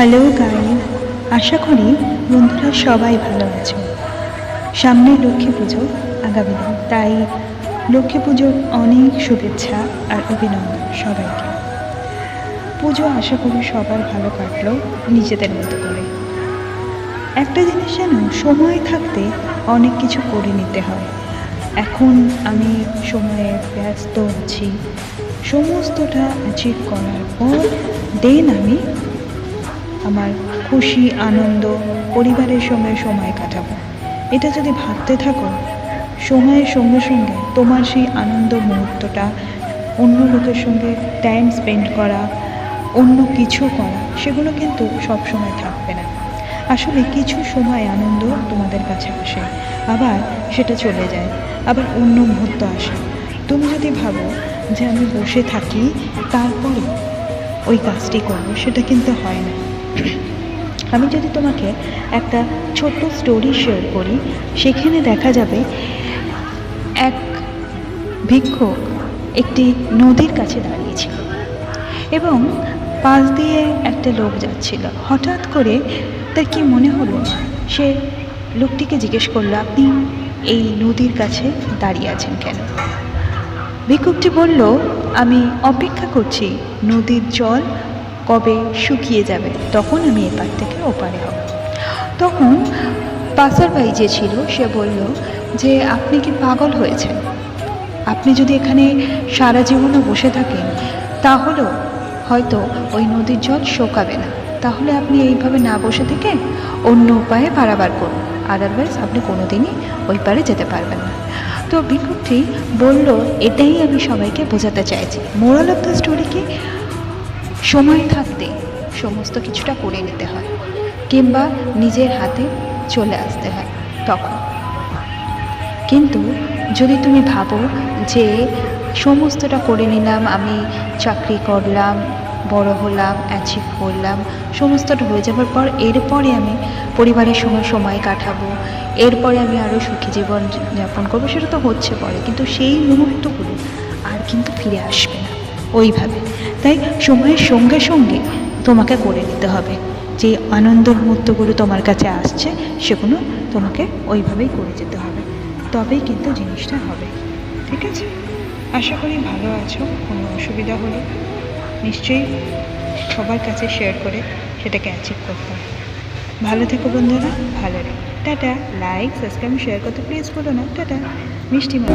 Hello guys আশা করি বন্ধুরা সবাই ভালো আছো। সামনে লক্ষ্মী পুজো আগামী দিন, তাই লক্ষ্মী পুজোর অনেক শুভেচ্ছা আর অভিনন্দন সবাইকে। পুজো আশা করি সবার ভালো কাটলো নিজেদের মতো করে। একটা জিনিস যেন সময় থাকতে অনেক কিছু করে নিতে হয়। এখন আমি সময়ে ব্যস্ত আছি, সমস্তটা অ্যাচিভ করার পর দেন আমি আমার খুশি, আনন্দ, পরিবারের সঙ্গে সময় কাটাবো। এটা যদি ভাবতে থাকো, সময়ের সঙ্গে সঙ্গে তোমার সেই আনন্দ মুহূর্তটা অন্য লোকের সঙ্গে টাইম স্পেন্ড করা, অন্য কিছু করা, সেগুলো কিন্তু সব সময় থাকবে না। আসলে কিছু সময় আনন্দ তোমাদের কাছে আসে, আবার সেটা চলে যায়, আবার অন্য মুহূর্ত আসে। তুমি যদি ভাবো যে আমি বসে থাকি, তারপরে ওই কাজটি করব, সেটা কিন্তু হয় না। আমি যদি তোমাকে একটা ছোট্ট স্টোরি শেয়ার করি, সেখানে দেখা যাবে এক ভিক্ষুক একটি নদীর কাছে দাঁড়িয়েছিল এবং পাশ দিয়ে একটা লোক যাচ্ছিল। হঠাৎ করে তার কি মনে হলো? সে লোকটিকে জিজ্ঞেস করল, আপনি এই নদীর কাছে দাঁড়িয়ে আছেন কেন? ভিক্ষুকটি বলল, আমি অপেক্ষা করছি নদীর জল কবে শুকিয়ে যাবে, তখন আমি এপার থেকে ওপারে হব। তখন পাসারবাই যে ছিল, সে বলল যে, আপনি কি পাগল হয়েছেন? আপনি যদি এখানে সারা জীবনও বসে থাকেন তাহলেও হয়তো ওই নদীর জল শোকাবে না। তাহলে আপনি এইভাবে না বসে থেকে অন্য উপায়ে পারাবার করুন। আদারওয়াইজ আপনি কোনো দিনই ওই পারে যেতে পারবেন না। তো ভিক্ষুকটি বলল, এটাই আমি সবাইকে বোঝাতে চাইছি। মোরাল অফ দ্য স্টোরি কি? সময় থাকতে সমস্ত কিছুটা করে নিতে হয়, কিংবা নিজের হাতে চলে আসতে হয় তখন। কিন্তু যদি তুমি ভাবো যে সমস্তটা করে নিলাম, আমি চাকরি করলাম, বড় হলাম অ্যাচিভ করলাম, সমস্তটা হয়ে যাবার পর এরপরে আমি পরিবারের সঙ্গে সময় কাটাবো, এরপরে আমি আরও সুখী জীবন যাপন করব, সেটা তো হচ্ছে পরে। কিন্তু সেই মুহূর্তগুলো আর কিন্তু ফিরে আসবে না। ওইভাবে। তাই সময়ের সঙ্গে সঙ্গে তোমাকে করে নিতে হবে। যে আনন্দ মুহূর্তগুলো তোমার কাছে আসছে, সেগুলো তোমাকে ওইভাবেই করে যেতে হবে। তবেই কিন্তু জিনিসটা হবে। ঠিক আছে? আশা করি ভালো আছো। কোনো অসুবিধা হলে নিশ্চয়ই সবার কাছে শেয়ার করে সেটাকে অ্যাচিভ করতে হবে। ভালো থেকো বন্ধুরা, ভালো রেখো টাটা। লাইক সাবস্ক্রাইব শেয়ার করতে প্লিজ বলো না। টাটা। মিষ্টি মা